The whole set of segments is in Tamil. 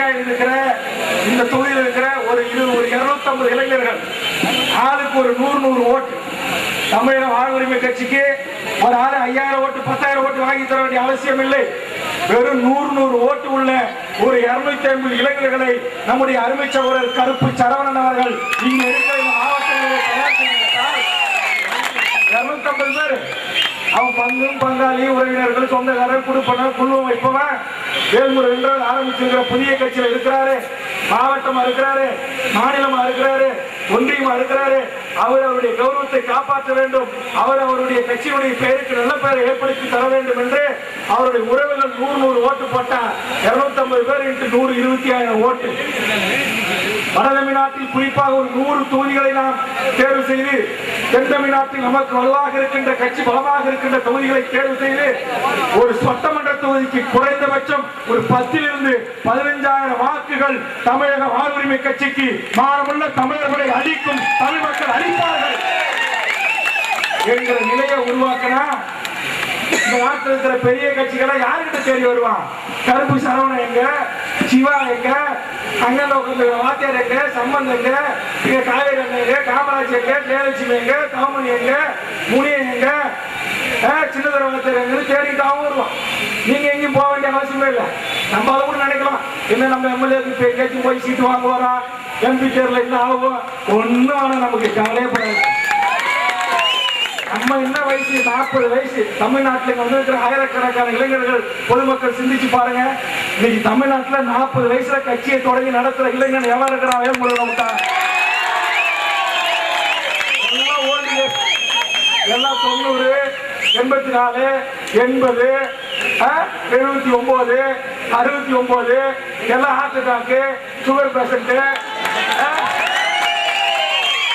சீகாயில் இருக்கிற இந்த தொகுதியில் இருக்கிற ஒரு இரு ஒரு இருநூத்தம்பது இளைஞர்கள் ஆளுக்கு ஒரு நூறு நூறு ஓட்டு. தமிழக வாழ்வுரிமை கட்சிக்கு ஒரு ஆளு ஐயாயிரம் ஓட்டு பத்தாயிரம் ஓட்டு வாங்கி தர வேண்டிய அவசியம் இல்லை. வெறும் நூறு நூறு ஓட்டு உள்ள ஒரு இருநூத்தி ஐம்பது இளைஞர்களை நம்முடைய அருமை சகோதரர் கருப்பு சரவணன் அவர்கள் இங்கு இருக்கிற மாவட்டங்களில் இருநூத்தி ஐம்பது இருநூத்தம்பது பேர். அவன் பங்கும் பங்காளி உறவினர்கள் சொந்தக்காரர் குடுப்பனர் குழுவம் வைப்பவன். வேல்முறை என்றால் ஆரம்பிச்சிருக்கிற புதிய கட்சியில் இருக்கிறாரு. மாவட்டமா இருக்கிறாரு. மாநிலமா இருக்கிறாரு. ஒன்றியமா இருக்கிறாரு அவர் அவருடைய கௌரவத்தை காப்பாற்ற வேண்டும். அவர் அவருடைய கட்சியுடைய பெயருக்கு நல்ல பெயரை ஏற்படுத்தி தர வேண்டும் என்று அவருடைய உறவுகள் நூறு நூறு ஓட்டு போட்டார். இருநூத்தி ஐம்பது பேர் இன்று நூறு இருபத்தி ஆயிரம் ஓட்டு. வடதமிழ்நாட்டில் குறிப்பாக ஒரு நூறு தொகுதிகளை நாம் தேர்வு செய்து தென் தமிழ்நாட்டில் நமக்கு வலுவாக இருக்கின்ற கட்சி பலமாக இருக்கின்ற தொகுதிகளை தேர்வு செய்து ஒரு சட்டமன்ற தொகுதிக்கு குறைந்தபட்சம் ஒரு பத்திலிருந்து பதினைஞ்சாயிரம் வாக்குகள் தமிழக வாழ்வுரிமை கட்சிக்கு மாறமுள்ள தமிழர்களை அளிக்கும் தமிழ் மக்கள் அளிப்பார்கள் என்கிற நிலையை உருவாக்கினா இந்த நாட்டில் இருக்கிற பெரிய கட்சிகளை யாருக்கிட்ட தேடி வருவான்? கருப்பு சரவணன் எங்க? சிவா எங்க? அங்கல வாத்தியார் எங்க? சம்பந்த் எங்க? இங்க காவேரி அண்ணன் எங்க? காமராஜ் எங்க? ஜெயலட்சுமி எங்க? காமணி எங்க? முனியன் எங்க? ஆஹ், சின்னதர வாத்தியார் வருவான். நீங்க எங்கேயும் போக வேண்டிய அவசியமே இல்லை. நம்ம அதை கூட நினைக்கலாம். என்ன நம்ம எம்எல்ஏக்கு எங்கேயாச்சும் போய் சீட்டு வாங்க வரா எம்பி தேர்தல் என்ன ஆகும் ஒன்றும் ஆனால் நமக்கு கவலையப்படாது நம்ம என்ன வயசு? நாற்பது வயசு. தமிழ்நாட்டில் இங்க வந்திருக்கிற ஆயிரக்கணக்கான இளைஞர்கள் பொதுமக்கள் சிந்திச்சு பாருங்க. இன்னைக்கு தமிழ்நாட்டில் நாற்பது வயசுல கட்சியை தொடங்கி நடத்துற இளைஞன் எவன் இருக்கிறான்? வேல்முறை நமக்கான் எல்லாம் தொண்ணூறு. எண்பத்தி நாலு எண்பது எழுபத்தி ஒன்பது அறுபத்தி ஒன்பது எல்லாம் ஹார்ட் அட்டாக்கு சுகர் பேஷண்ட்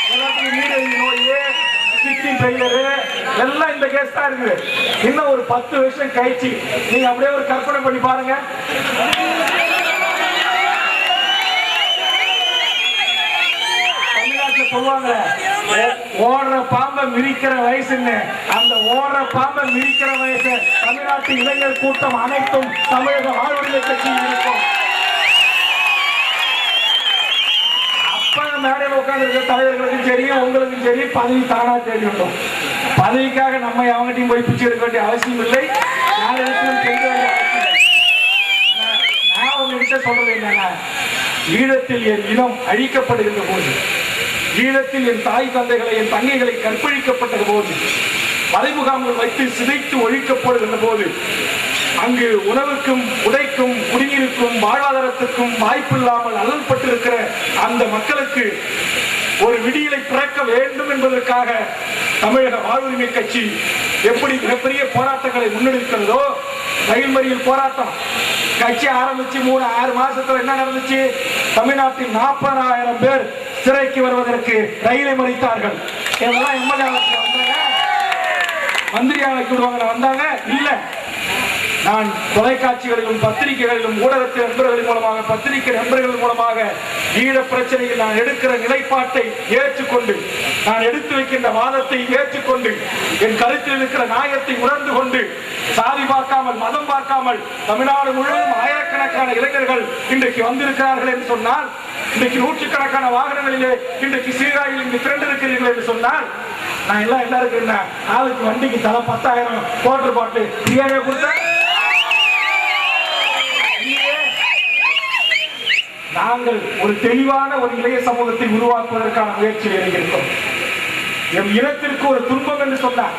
எல்லாத்துக்கும் நீரிழிவு நோய் கிட்னி ஃபெயிலரு எல்லாம் இந்த கேஸ் தான் இருக்குது. இன்னும் ஒரு பத்து வருஷம் கழிச்சு நீங்க அப்படியே ஒரு கற்பனை பண்ணி பாருங்கள் தமிழ்நாட்டுல சொல்லுவாங்க ஓடுற பாம்பை மிரிக்கிற வயசுன்னு அந்த ஓடுற பாம்பை மிதிக்கிற வயசு தமிழ்நாட்டு இளைஞர் கூட்டம் அனைத்தும் தமிழக வாழ்வுரிமை கட்சியில் இருக்கும். அப்ப மேடையில் உட்காந்துருக்க தலைவர்களுக்கும் சரி உங்களுக்கும் சரி பதவி தானா தேடி பதவிக்காக நம்ம அவங்ககிட்டயும் போய் பிச்சை எடுக்க வேண்டிய அவசியம் இல்லை. யாரிடத்திலும் கெஞ்ச வேண்டிய அவசியம் நான் நான் உங்ககிட்ட சொல்றது என்னன்னா ஈழத்தில் என் இனம் அழிக்கப்படுகின்ற போது ஈழத்தில் என் தாய் தந்தைகளை என் தங்கைகளை கற்பழிக்கப்பட்ட போது மலைமுகாம்கள் வைத்து சிதைத்து ஒழிக்கப்படுகின்ற போது அங்கு உணவுக்கும் உடைக்கும் குடிநீருக்கும் வாழ்வாதாரத்துக்கும் வாய்ப்பில்லாமல் அல்லல்பட்டிருக்கிற அந்த மக்களுக்கு ஒரு விடியலை பிறக்க வேண்டும் என்பதற்காக தமிழக வாழ்வுரிமை கட்சி எப்படி மிகப்பெரிய போராட்டங்களை முன்னெடுக்கிறதோ ரயில் மறியல் போராட்டம். கட்சி ஆரம்பிச்சு மூணு ஆறு மாசத்துல என்ன நடந்துச்சு? தமிழ்நாட்டில் நாற்பதாயிரம் பேர் சிறைக்கு வருவதற்கு ரயிலை மறித்தார்கள். இதெல்லாம் எம்எல்ஏ வந்தாங்க. மந்திரி வைக்க விடுவாங்க வந்தாங்க? இல்லை. நான் தொலைக்காட்சிகளிலும் பத்திரிகைகளிலும் ஊடகத்தின் நண்பர்களின் மூலமாக பத்திரிகை நண்பர்கள் மூலமாக ஈழ பிரச்சனையில் நான் எடுக்கிற நிலைப்பாட்டை ஏற்றுக்கொண்டு நான் எடுத்து வைக்கின்ற வாதத்தை ஏற்றுக்கொண்டு என் கருத்தில் இருக்கிற நியாயத்தை உணர்ந்து கொண்டு சாதி பார்க்காமல் மதம் பார்க்காமல் தமிழ்நாடு முழுவதும் ஆயிரக்கணக்கான இளைஞர்கள் இன்றைக்கு வந்திருக்கிறார்கள் என்று சொன்னால் இன்றைக்கு நூற்றுக்கணக்கான வாகனங்களிலே இன்றைக்கு சீராயில் இங்கு திரண்டிருக்கிறீர்கள் என்று சொன்னால் நான் எல்லாம் என்ன இருக்குன்னா ஆளுக்கு வண்டிக்கு தலை பத்தாயிரம் வாட்டர் பாட்டில் ஃப்ரீயாகவே கொடுத்தேன் நாங்கள் ஒரு தெளிவான ஒரு இளைய சமூகத்தை உருவாக்குவதற்கான முயற்சியில் இருக்கிறோம் எம் இனத்திற்கு ஒரு துன்பம் என்று சொன்னார்.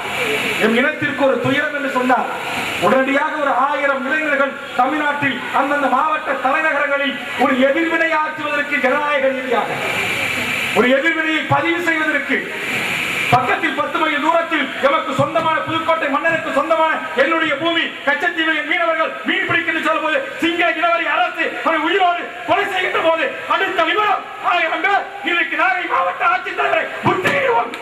எம் இனத்திற்கு ஒரு துயரம் என்று சொன்னார். உடனடியாக ஒரு ஆயிரம் இளைஞர்கள் தமிழ்நாட்டில் அந்தந்த மாவட்ட தலைநகரங்களில் ஒரு எதிர்வினை ஆற்றுவதற்கு ஜனநாயக ரீதியாக ஒரு எதிர்வினையை பதிவு செய்வதற்கு பக்கத்தில் பத்து மைல் தூரத்தில் எமக்கு சொந்தமான புதுக்கோட்டை மன்னருக்கு சொந்தமான என்னுடைய பூமி கச்சத்தீவில் மீனவர்கள் மீன் பிடிக்கின்ற சொல்லும்போது சிங்க இனவரி அரசு அவரை உயிரோடு கொலை செய்கின்ற போது அடுத்த விவரம் ஆயிரம் பேர் இன்றைக்கு நாகை மாவட்ட ஆட்சித்தலைவரை முற்றுகையிடுவோம்.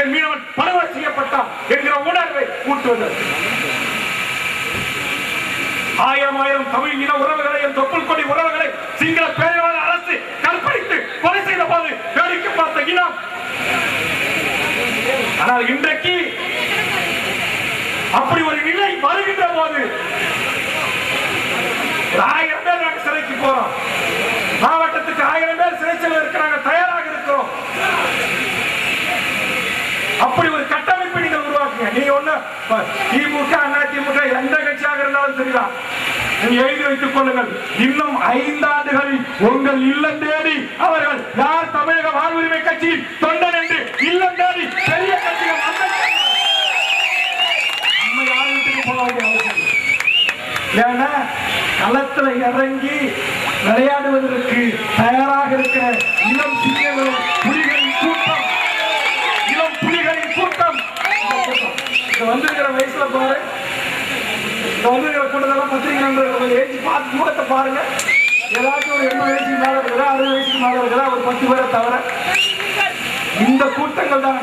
என் மீனவன் படுகொலை செய்யப்பட்டான் என்கிற உணர்வை ஊட்டுவது. ஆயிரம் ஆயிரம் தமிழ் இன உறவுகளை என் தொப்புள் கொடி உறவுகளை சிங்கள பேரவாத அரசு கற்பழித்து கொலை செய்த போது வேடிக்கை பார்த்த இனம். ஆனால் இன்றைக்கு அப்படி ஒரு நிலை வருகின்ற போது ஆயிரம் பேர் நாங்க சிறைக்கு போறோம். மாவட்டத்துக்கு ஆயிரம் பேர் சிறைச்சல் இருக்கிறாங்க தயார் இருக்கிறோம் அப்படி ஒரு கட்டமைப்பை நீங்கள் உருவாக்குங்க. நீங்க ஒண்ணு திமுக அண்ணா திமுக எந்த கட்சியாக இருந்தாலும் சரிதான். நீங்க எழுதி வைத்துக் கொள்ளுங்கள். இன்னும் ஐந்தாண்டுகளில் உங்கள் இல்லம் தேடி அவர்கள் யார் தமிழக வாழ்வுரிமை கட்சியின் தொண்டன் என்று இல்லம் தேடி பெரிய கட்சிகள் நம்ம வீட்டுக்கு போக வேண்டிய அவசியம் ஏன்னா களத்துல இறங்கி விளையாடுவதற்கு தயாராக இருக்கிற இளம் வந்திருக்கிற பாரு இந்த வந்திருக்கிற கூட்டத்தெல்லாம் பத்திரிகை நண்பர்கள் ஏற்றி பார்த்து கூட்டத்தை பாருங்க. ஏதாச்சும் ஒரு எண்பது வயசுக்கு மேல இருக்கிறா அறுபது வயசுக்கு மேல இருக்கிறா ஒரு பத்து பேரை தவிர இந்த கூட்டங்கள் தான்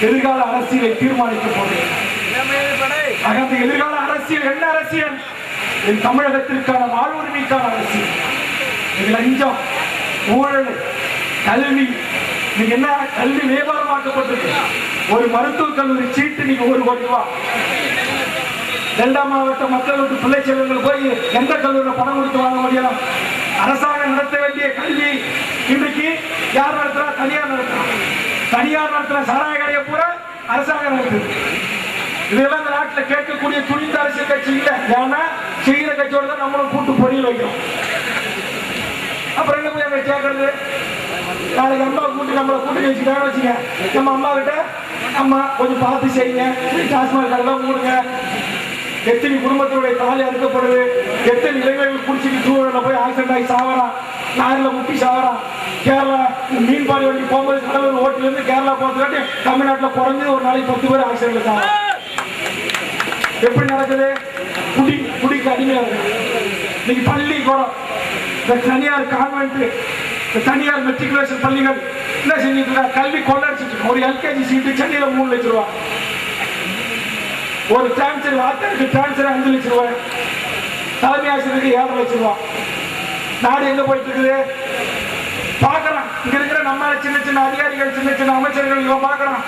எதிர்கால அரசியலை தீர்மானிக்க போகிறேன் ஆக எதிர்கால அரசியல் என்ன அரசியல்? என் தமிழகத்திற்கான வாழ்வுரிமைக்கான அரசியல். இது லஞ்சம் ஊழல் கல்வி. நீங்க என்ன கல்வி வியாபாரமாக்கப்பட்டிருக்கு? ஒரு மருத்துவக் கல்லூரி சீட்டு நீங்க ஒரு கோடி ரூபாய் டெல்டா மாவட்ட மக்களுக்கு பிள்ளை செல்வங்கள் போய் எந்த கல்லூரியில் பணம் கொடுத்து வாங்க முடியும் அரசாங்கம் நடத்த வேண்டிய கல்வி இன்றைக்கு யார் நடத்துறா? தனியார் நடத்துறா. தனியார் நடத்துற சாராய கடையை பூரா அரசாங்கம் நடத்துது. இதெல்லாம் இந்த நாட்டில் கேட்கக்கூடிய துணிந்த அரசியல் கட்சி இல்லை. ஏன்னா செய்கிற கட்சியோட தான் நம்மளும் கூட்டு பொறியில் வைக்கிறோம். அப்புறம் என்ன போய் கேட்கறது நாளைக்கு அம்மா கூட்டி நம்மளை கூட்டி வச்சுட்டாங்க வச்சுங்க நம்ம அம்மா கிட்ட அம்மா கொஞ்சம் பார்த்து செய்யுங்க. டாஸ்மாக் கடைலாம் மூடுங்க எத்தனை குடும்பத்தினுடைய தாலி அறுக்கப்படுது. எத்தனை இளைஞர்கள் குடிச்சிட்டு தூரில் போய் ஆக்சிடென்ட் ஆகி சாவரா நாரில் முட்டி சாவறான் கேரளா மீன்பாடி வண்டி போகும்போது கடலூர் ஓட்டுல இருந்து கேரளா போறதுக்காட்டி தமிழ்நாட்டில் குறைஞ்சது ஒரு நாளைக்கு பத்து பேர் ஆக்சிடென்ட் சாவறான் எப்படி நடக்குது? குடி குடிக்கு அடிமையா இருக்கு. இன்னைக்கு பள்ளி கூடம் இந்த தனியார் கான்வென்ட் தனியார் மெட்ரிகுலேஷன் பள்ளிகள் என்ன செஞ்சுட்டு கல்வி கொள்ளடிச்சிட்டு ஒரு எல்கேஜி சீட்டு சென்னையில் மூணு லட்ச ரூபா. ஒரு டிரான்ஸ்ஃபர் வார்த்தைக்கு டிரான்ஸ்ஃபர் அஞ்சு லட்சம் ரூபாய் தலைமை ஆசிரியருக்கு ஏழரை லட்சம் ரூபாய் நாடு எங்க போயிட்டு இருக்குது பார்க்கறான். இங்க இருக்கிற நம்ம சின்ன சின்ன அதிகாரிகள் சின்ன சின்ன அமைச்சர்கள் இவங்க பார்க்கறான்.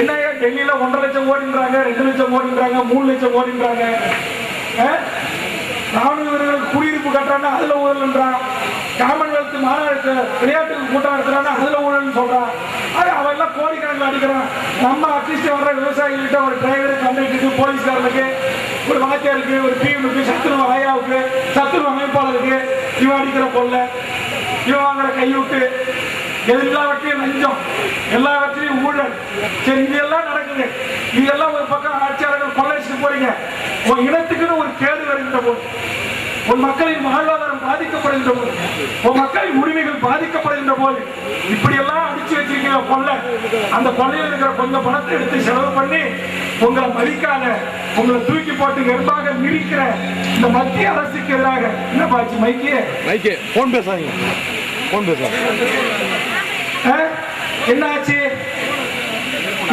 என்ன டெல்லியில ஒன்றரை லட்சம் ஓடின்றாங்க ரெண்டு லட்சம் ஓடின்றாங்க மூணு லட்சம் ஓடின்றாங்க. ராணுவ வீரர்களுக்கு குடியிருப்பு கட்டுறாங்க அதுல ஊழல்ன்றான். காமன்வெல்த் மாநாடு விளையாட்டு கூட்டம் நடத்துறாங்க அதுல ஊழல்னு சொல்றான். அவன் எல்லாம் கோடிக்கணக்கில் அடிக்கிறான். நம்ம அட்லீஸ்ட் வர்ற விவசாயிகள்கிட்ட ஒரு டிரைவர் கண்டக்டருக்கு போலீஸ்காரனுக்கு ஒரு வாத்தியாருக்கு ஒரு பிஎம்க்கு சத்துருவ ஆயாவுக்கு சத்துருவ அமைப்பாளருக்கு இவன் அடிக்கிற கொள்ள இவன் வாங்குற கைவிட்டு எல்லாவற்றையும் லஞ்சம் எல்லாவற்றையும் ஊழல். சரி இதெல்லாம் நடக்குது. இதெல்லாம் ஒரு பக்கம் ஆட்சியாளர்கள் கொள்ளைச்சிட்டு போறீங்க. உன் இனத்துக்குன்னு ஒரு கேடு வருகின்ற போது உன் மக்களின் வாழ்வாதாரம் பாதிக்கப்படுகின்ற போது உன் மக்களின் உரிமைகள் பாதிக்கப்படுகின்ற போது இப்படி எல்லாம் அடிச்சு வச்சிருக்கிற கொள்ளை அந்த கொள்ளையில் இருக்கிற கொஞ்சம் பணத்தை எடுத்து செலவு பண்ணி உங்களை மதிக்காத உங்களை தூக்கி போட்டு வெறுப்பாக மிதிக்கிற இந்த மத்திய அரசுக்கு எதிராக என்ன பாச்சு மைக்கிய மைக்கு ஃபோன் பேசாதீங்க. ஃபோன் பேசாதீங்க. என்ன ஆச்சு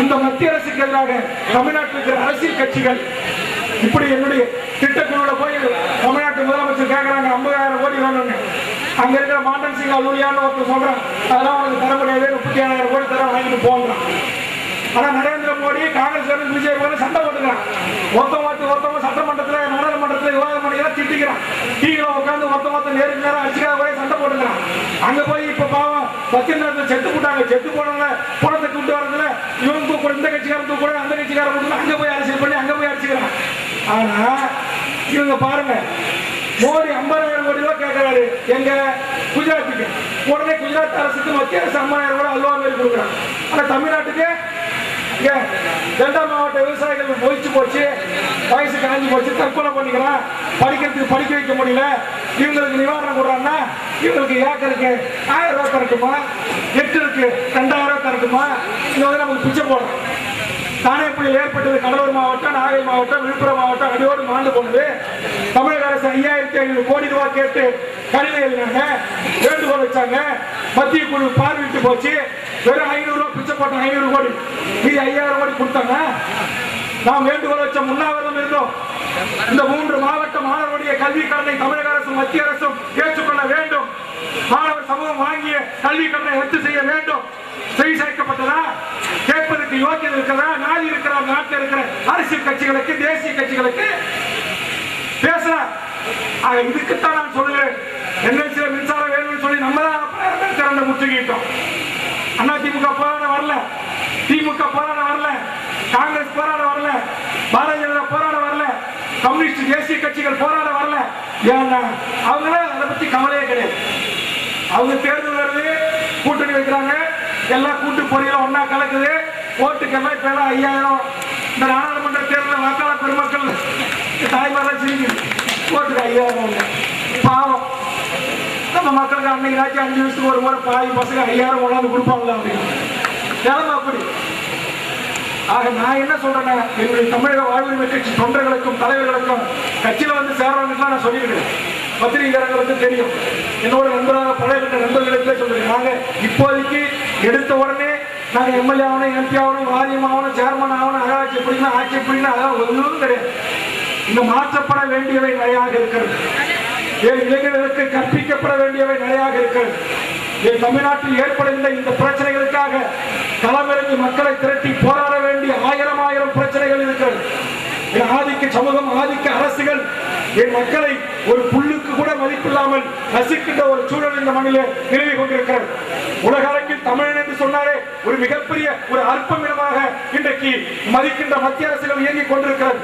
இந்த மத்திய அரசுக்கு எதிராக தமிழ்நாட்டில் இருக்கிற அரசியல் கட்சிகள் இப்படி என்னுடைய திட்டக்குழுல போய் தமிழ்நாட்டு முதலமைச்சர் கேட்கறாங்க ஐம்பதாயிரம் கோடி வேணும்னு. அங்க இருக்கிற மாண்டன் சிங் அலூரியான்னு ஒருத்தர் சொல்றான் அதெல்லாம் உங்களுக்கு தர முடியாது முப்பத்தி ஏழாயிரம் கோடி தர வாங்கிட்டு போகிறான் ஆனா நரேந்திர மோடி காங்கிரஸ் பிஜேபி போல சண்டை போட்டுக்கிறான். ஒருத்தவங்க ஒருத்தன் ஒருத்தவங்க சட்டமன்றத்துல நாடாளுமன்றத்துல விவாதம் பண்ணிக்கலாம் திட்டிக்கிறான். டீல உட்காந்து ஒருத்தன் ஒருத்தன் நேருக்கு நேரம் அடிச்சுக்காக போய் சண்டை போட்டுக்கிறான். அங்க போய் இப்ப பாவம் பத்திரத்தில் செத்து போட்டாங்க செத்து போனவங்க பணத்தை கூட்டு வரதுல இவன் தூக்கூட இந்த கட்சிக்காரன் தூக்கூட அந்த கட்சிக்காரன் தூக்கூட அங்க போய் அரசியல் பண்ணி அங்க போய் அடிச்சுக்கிறான். ஆனா இவங்க பாருங்க மோடி ஐம்பதாயிரம் கோடி ரூபாய் கேட்கிறாரு எங்க குஜராத்துக்கு. உடனே குஜராத் அரசுக்கு மத்திய அரசு ஐம்பதாயிரம் ரூபாய் அல்வா மாரி கொடுக்குறாங்க. ஆனா தமிழ்நாட்டுக்கு இங்க டெல்டா மாவட்ட விவசாயிகள் போயிச்சு போச்சு வயசு காஞ்சி போச்சு தற்கொலை பண்ணிக்கிறான் படிக்கிறதுக்கு படிக்க வைக்க முடியல. இவங்களுக்கு நிவாரணம் கொடுறாங்கன்னா இவங்களுக்கு ஏக்கருக்கு ஆயிரம் ரூபாய் தரட்டுமா? ஹெக்டருக்கு ரெண்டாயிரம் ரூபாய் தரட்டுமா? இங்க வந்து நமக்கு பிச்சை போடுறோம். தானே புயல் ஏற்பட்டது கடலூர் மாவட்டம் நாகை மாவட்டம் விழுப்புரம் மாவட்டம் அடியோடு மாண்டு கொண்டு தமிழக அரசு ஐயாயிரத்தி ஐநூறு கோடி ரூபாய் கேட்டு கடிதம் எழுதினாங்க வேண்டுகோள் வச்சாங்க. மத்திய குழு பார்வையிட்டு போச்சு. வெறும் ஐநூறு ரூபாய் பிச்சை போட்டோம் ஐநூறு கோடி. இது ஐயாயிரம் கோடி கொடுத்தாங்க. நாம் வேண்டுகோள் வச்ச உண்ணாவிரதம் இருந்தோம். இந்த மூன்று மாவட்ட மாணவருடைய கல்வி கடனை தமிழக அரசும் மத்திய அரசும் ஏற்றுக்கொள்ள வேண்டும். மாணவர் சமூகம் வாங்கிய கல்வி கடனை ரத்து செய்ய வேண்டும். செவி சேர்க்கப்பட்டதா யோக்கியம் இருக்கிறதா நாதி இருக்கிற நாட்டில் இருக்கிற அரசியல் கட்சிகளுக்கு தேசிய கட்சிகளுக்கு பேசுற. ஆக இதுக்குத்தான் நான் சொல்லுகிறேன். என்எல்சியில மின்சாரம் வேணும்னு சொல்லி நம்ம தான் திறந்த முற்றுகிட்டோம் அண்ணா திமுக போராட வரல. திமுக போராட வரல. காங்கிரஸ் போராட வரல. பாரதிய ஜனதா போராட வரல. கம்யூனிஸ்ட் தேசிய கட்சிகள் போராட வரல. ஏன்னா அவங்களே அதை பத்தி கவலையே கிடையாது. அவங்க தேர்தல் வருது கூட்டணி வைக்கிறாங்க. எல்லாம் கூட்டு பொறியில ஒன்னா கலக்குது. ஓட்டுக்கெல்லாம் இப்ப எல்லாம் ஐயாயிரம். இந்த நாடாளுமன்ற தேர்தலில் வாக்காளர் பெருமக்கள் தாய்மாரெல்லாம் சிரிக்குது ஓட்டுக்கு ஐயாயிரம் பாவம். நம்ம மக்களுக்கு அன்னைக்கு ஆச்சு அஞ்சு வருஷத்துக்கு ஒரு முறை பாய் பசங்க ஐயாயிரம் கொண்டாந்து கொடுப்பாங்களா அப்படின்னு நிலைமை அப்படி. ஆக நான் என்ன சொல்றேன்னா என்னுடைய தமிழக வாழ்வுரிமை கட்சி தொண்டர்களுக்கும் தலைவர்களுக்கும் கட்சியில வந்து சேர்றவங்களுக்குலாம் நான் சொல்லியிருக்கேன் பத்திரிகையாளர்களுக்கு தெரியும். என்னோட நண்பராக பழகின்ற நண்பர்களுக்கு சொல்றேன் நாங்க இப்போதைக்கு எடுத்த உடனே நாங்கள் எம்எல்ஏ ஆகணும் எம்பி ஆகணும் வாரியம் ஆகணும் சேர்மன் ஆகணும் அகாட்சி எப்படின்னா ஆட்சி எப்படின்னா அதெல்லாம் ஒன்றும் கிடையாது. இங்கே மாற்றப்பட வேண்டியவை நிறையாக இருக்கிறது. ஏன் இளைஞர்களுக்கு கற்பிக்கப்பட வேண்டியவை நிறையாக இருக்கிறது. ஏன் தமிழ்நாட்டில் ஏற்படுகின்ற இந்த பிரச்சனைகளுக்காக களமிறங்கி மக்களை திரட்டி போராட வேண்டிய ஆயிரம் ஆயிரம் பிரச்சனைகள் இருக்கிறது. ஆதிக்க சமூகம் ஆதிக்க அரசுகள் என் மக்களை ஒரு புல்லுக்கு கூட மதிப்பில்லாமல் நசுக்கின்ற ஒரு சூழல் இந்த மண்ணிலே நிலவி கொண்டிருக்கிறது. உலக அரங்கில் தமிழன் என்று சொன்னாலே ஒரு மிகப்பெரிய ஒரு அற்பமிடமாக இன்றைக்கு மதிக்கின்ற மத்திய அரசுகள் இயங்கிக் கொண்டிருக்கிறது.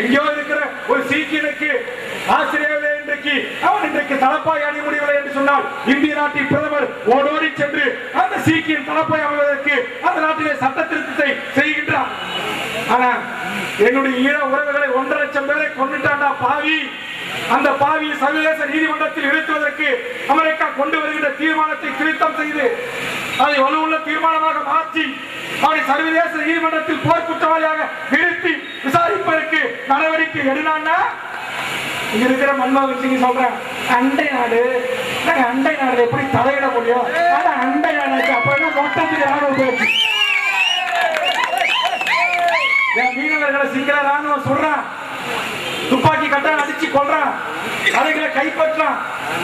எங்கேயோ இருக்கிற ஒரு சீக்கியனுக்கு ஆசிரியர்களே இன்றைக்கு அவன் இன்றைக்கு தலப்பாய் அணி முடியவில்லை என்று சொன்னால் இந்திய நாட்டின் பிரதமர் ஓடோடி சென்று அந்த சீக்கியின் தலப்பாய் அமைவதற்கு அந்த நாட்டிலே சட்ட திருத்தத்தை செய்கின்றார். ஆனா என்னுடைய ஈழ உறவுகளை ஒன்றரை லட்சம் பேரை கொண்டுட்டாண்டா பாவி. அந்த பாவி சர்வதேச நீதிமன்றத்தில் நிறுத்துவதற்கு அமெரிக்கா கொண்டு வருகின்ற தீர்மானத்தை திருத்தம் செய்து அதை வலுவுள்ள தீர்மானமாக மாற்றி அவரை சர்வதேச நீதிமன்றத்தில் போர் குற்றவாளியாக நிறுத்தி விசாரிப்பதற்கு நடவடிக்கை எடுனான்னா? இங்க இருக்கிற மன்மோகன் சிங் சொல்றேன் அண்டை நாடு நாங்க அண்டை நாடு எப்படி தலையிட முடியும்? ஆனா அண்டை நாடு அப்ப என்ன மொத்தத்துக்கு ராணுவ போச்சு என் சிங்கள ராணுவம் சொல்றான் துப்பாக்கி கட்டால் அடிச்சு கொள்றான் அதைகளை கைப்பற்றான்.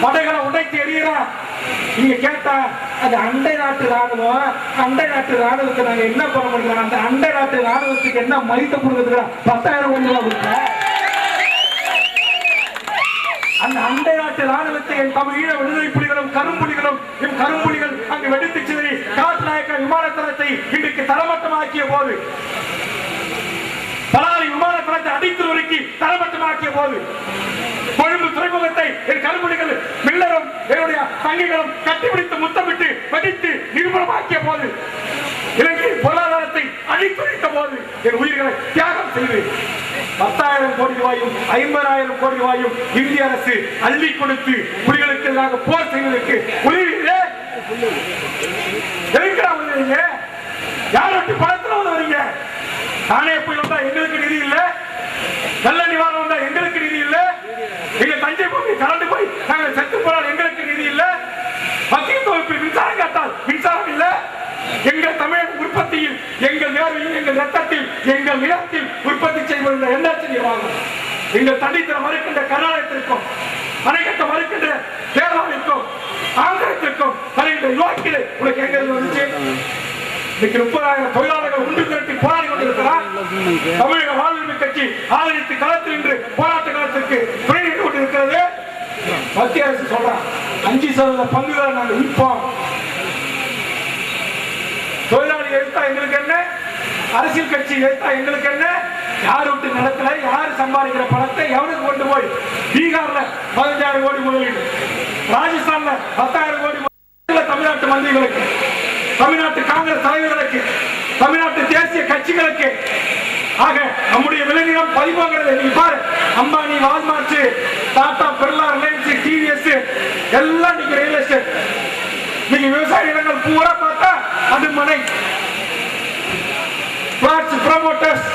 படைகளை உடைத்து எறிகிறான். நீங்க கேட்டா அது அண்டை நாட்டு ராணுவம் அண்டை நாட்டு ராணுவத்தை நாங்க என்ன பண்ண முடியும் அந்த அண்டை நாட்டு ராணுவத்துக்கு என்ன மதித்த கொடுக்குறதுக்கு பத்தாயிரம் கோடி ரூபாய் அந்த அண்டை நாட்டு ராணுவத்தை என் தமிழீழ விடுதலை புலிகளும் கரும்புலிகளும் என் கரும்புலிகள் அங்கு வெடித்து சிதறி காட்நாயக்க விமான தளத்தை இன்றைக்கு தரமட்டமாக்கிய போது பலாலி விமான தளத்தை அடித்து நொறுக்கி தரமட்டமாக்கிய போது கொழும்பு துறைமுகத்தை என் கரும்புலிகள் மில்லரும் என்னுடைய தங்கிகளும் கட்டிப்பிடித்து முத்தமிட்டு வெடித்து நிர்மூலமாக்கிய போது இலங்கை பொருளாதாரத்தை அடித்துரைத்த போது என் உயிர்களை தியாகம் செய்து பத்தாயிரம் கோடி ரூபாயும் ஐம்பதாயிரம் கோடி ரூபாயும் இந்திய அரசு அள்ளி கொடுத்து புலிகளுக்கு எதிராக போர் செய்வதற்கு உதவியிலே எதுக்குடா உதவிங்க யாரோட்டு பணத்துல உதவுறீங்க நானே போய் வந்தா எங்களுக்கு நிதி இல்ல நல்ல நிவாரணம் வந்தா எங்களுக்கு நிதி இல்ல எங்க தஞ்சை பூமி நாங்கள் செத்து போனால் எங்களுக்கு நிதி இல்லை. மத்திய தொகுப்பில் மின்சாரம் கேட்டால் மின்சாரம் இல்லை. எங்கள் தமிழக உற்பத்தியில் எங்கள் நேர்வையில் எங்கள் ரத்தத்தில் எங்கள் நிலத்தில் உற்பத்தி செய்வதில் என்ன செய்வாங்க எங்கள் தண்ணீர் மறுக்கின்ற கர்நாடகத்திற்கும் அணைக்கட்ட மறுக்கின்ற கேரளாவிற்கும் ஆந்திரத்திற்கும் வருகின்ற யோக்கியதை உனக்கு எங்க வந்துச்சு? இன்னைக்கு முப்பதாயிரம் தொழிலாளர்கள் உண்டு திரட்டி போராடி கொண்டிருக்கிறார். தமிழக வாழ்வுரிமை கட்சி ஆதரித்து களத்தில் இன்று போராட்ட களத்திற்கு மத்திய அரசு சொல்றான் அஞ்சு சதவீத பங்குகளை நாங்கள் விற்போம். தொழிலாளி எடுத்தா எங்களுக்கு என்ன? அரசியல் கட்சி எடுத்தா எங்களுக்கு என்ன? யார் விட்டு நடத்தல யார் சம்பாதிக்கிற பணத்தை எவனுக்கு கொண்டு போய்? பீகார்ல பதினஞ்சாயிரம் கோடி முதலீடு. ராஜஸ்தான்ல பத்தாயிரம் கோடி தமிழ்நாட்டு மந்திரிகளுக்கு. தமிழ்நாட்டு காங்கிரஸ் தலைவர்களுக்கு. தமிழ்நாட்டு தேசிய கட்சிகளுக்கு. ஆக நம்முடைய விளைநிலம் பதிவாகிறது நீ பாரு. அம்பானி வால்மார்ட் டாடா பிர்லா ரிலையன்ஸ் டிவிஎஸ் எல்லாம் நீங்க ரியல் எஸ்டேட் நீங்க விவசாய நிலங்கள் பூரா பார்த்தா அது மனை. Plots promoters